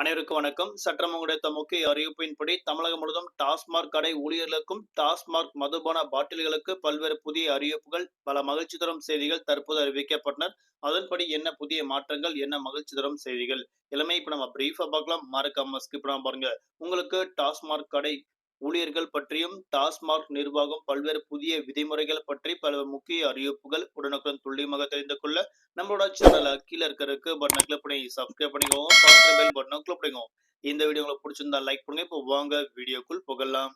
அனைவருக்கும் வணக்கம். சற்றம் கிடைத்த முக்கிய அறிவிப்பின்படி தமிழகம் முழுவதும் டாஸ்மாக் கடை ஊழியர்களுக்கும் டாஸ்மாக் மதுபான பாட்டில்களுக்கு பல்வேறு புதிய அறிவிப்புகள் பல மகிழ்ச்சி தரும் செய்திகள் தற்போது அறிவிக்கப்பட்டனர். அதன்படி என்ன புதிய மாற்றங்கள் என்ன மகிழ்ச்சி தரும் செய்திகள்? எல்லாமே இப்ப நம்ம பிரீஃபா பார்க்கலாம். மறக்காம ஸ்கிப் பண்ணாம பாருங்க. உங்களுக்கு டாஸ்மாக் கடை ஊழியர்கள் பற்றியும் டாஸ்மாக் நிர்வாகம் பல்வேறு புதிய விதிமுறைகள் பற்றி பல முக்கிய அறிவிப்புகள் உடனுக்குடன் துல்லியமாக தெரிந்து கொள்ள நம்மளோட சேனலை கீழே இருக்கிறதுக்கு பட்டனை கிளிக் பண்ணி சப்ஸ்கிரைப் பண்ணிக்கோங்க பட்டனை கிளிக் பண்ணிக்கோங்க. இந்த வீடியோ உங்களுக்கு பிடிச்சிருந்தா லைக் பண்ணுங்க. இப்போ வாங்க வீடியோக்குள் புகழலாம்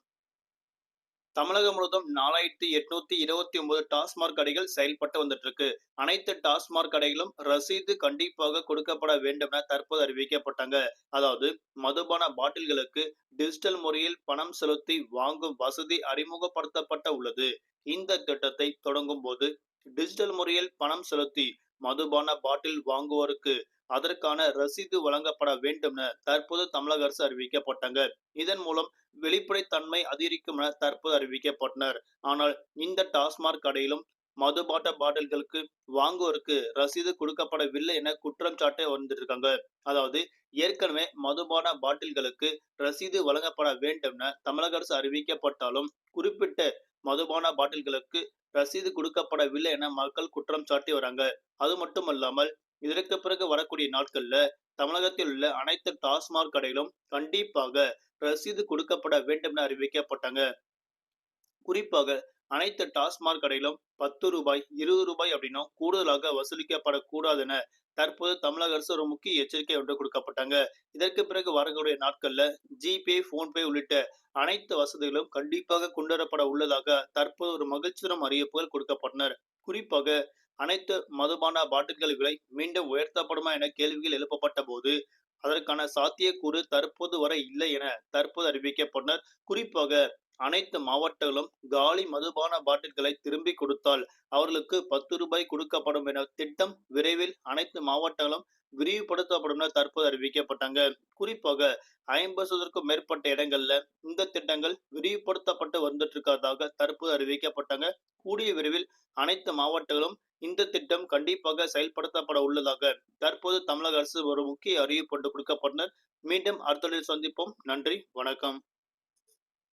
தமிழகம் முழுவதும் நாலாயிரத்தி எட்நூத்தி இருபத்தி ஒன்பது டாஸ்மாக் கடைகள் செயல்பட்டு வந்துட்டு இருக்கு அனைத்து டாஸ்மாக் கடைகளும் ரசீது கண்டிப்பாக கொடுக்கப்பட வேண்டும் என தற்போது அறிவிக்கப்பட்டாங்க. அதாவது மதுபான பாட்டில்களுக்கு டிஜிட்டல் முறையில் பணம் செலுத்தி வாங்கும் வசதி அறிமுகப்படுத்தப்பட்ட உள்ளது. இந்த திட்டத்தை தொடங்கும் போது டிஜிட்டல் முறையில் பணம் செலுத்தி மதுபான பாட்டில் வாங்குவோருக்கு அதற்கான ரசீது வழங்கப்பட வேண்டும் என தற்போது தமிழக அரசு அறிவிக்கப்பட்டாங்க. இதன் மூலம் வெளிப்படைத்தன்மை அதிகரிக்கும் என தற்போது அறிவிக்கப்பட்டனர். ஆனால் இந்த டாஸ்மாக் கடையிலும் மதுபாட்ட பாட்டில்களுக்கு வாங்குவோருக்கு ரசீது கொடுக்கப்படவில்லை என குற்றம் சாட்ட வந்திருக்காங்க. அதாவது ஏற்கனவே மதுபான பாட்டில்களுக்கு ரசீது வழங்கப்பட வேண்டும் என தமிழக அரசு அறிவிக்கப்பட்டாலும் குறிப்பிட்ட மதுபான பாட்டில்களுக்கு ரசீது கொடுக்கப்படவில்லை என மக்கள் குற்றம் சாட்டி வராங்க. அது மட்டுமல்லாமல் இதற்கு பிறகு வரக்கூடிய நாட்கள்ல தமிழகத்தில் உள்ள அனைத்து டாஸ்மாக் கடைகளும் கண்டிப்பாக ரசீது கொடுக்கப்பட வேண்டும் என அறிவிக்கப்பட்டாங்க. குறிப்பாக அனைத்து டாஸ்மாக் கடையிலும் பத்து ரூபாய் இருபது ரூபாய் அப்படின்னும் கூடுதலாக வசூலிக்கப்படக்கூடாதென தற்போது தமிழக அரசு ஒரு முக்கிய எச்சரிக்கை ஒன்று கொடுக்கப்பட்டாங்க. இதற்கு பிறகு வரக்கூடிய நாட்கள்ல ஜிபே போன்பே உள்ளிட்ட அனைத்து வசதிகளும் கண்டிப்பாக கொண்டுவரப்பட உள்ளதாக தற்போது ஒரு மகிழ்ச்சியரும் அறிவிப்புகள் கொடுக்கப்பட்டனர். குறிப்பாக அனைத்து மதுபான பாட்டில்கள் விலை மீண்டும் உயர்த்தப்படுமா என கேள்விகள் எழுப்பப்பட்ட போது அதற்கான சாத்தியக்கூறு தற்போது வரை இல்லை என தற்போது அறிவிக்கப்பட்டனர். குறிப்பாக அனைத்து மாவட்டங்களும் காலி மதுபான பாட்டில்களை திரும்பி கொடுத்தால் அவர்களுக்கு பத்து ரூபாய் கொடுக்கப்படும் என திட்டம் விரைவில் அனைத்து மாவட்டங்களும் விரிவுபடுத்தப்படும் என தற்போது அறிவிக்கப்பட்டாங்க. குறிப்பாக ஐம்பதுக்கும் மேற்பட்ட இடங்கள்ல இந்த திட்டங்கள் விரிவுபடுத்தப்பட்டு வந்துட்டு இருக்கிறதாக தற்போது அறிவிக்கப்பட்டாங்க. கூடிய விரைவில் அனைத்து மாவட்டங்களும் இந்த திட்டம் கண்டிப்பாக செயல்படுத்தப்பட உள்ளதாக தற்போது தமிழக அரசு ஒரு முக்கிய அறிவிப்பு கொடுக்கப்பட்டனர் மீண்டும் அடுத்த சந்திப்போம். நன்றி வணக்கம்.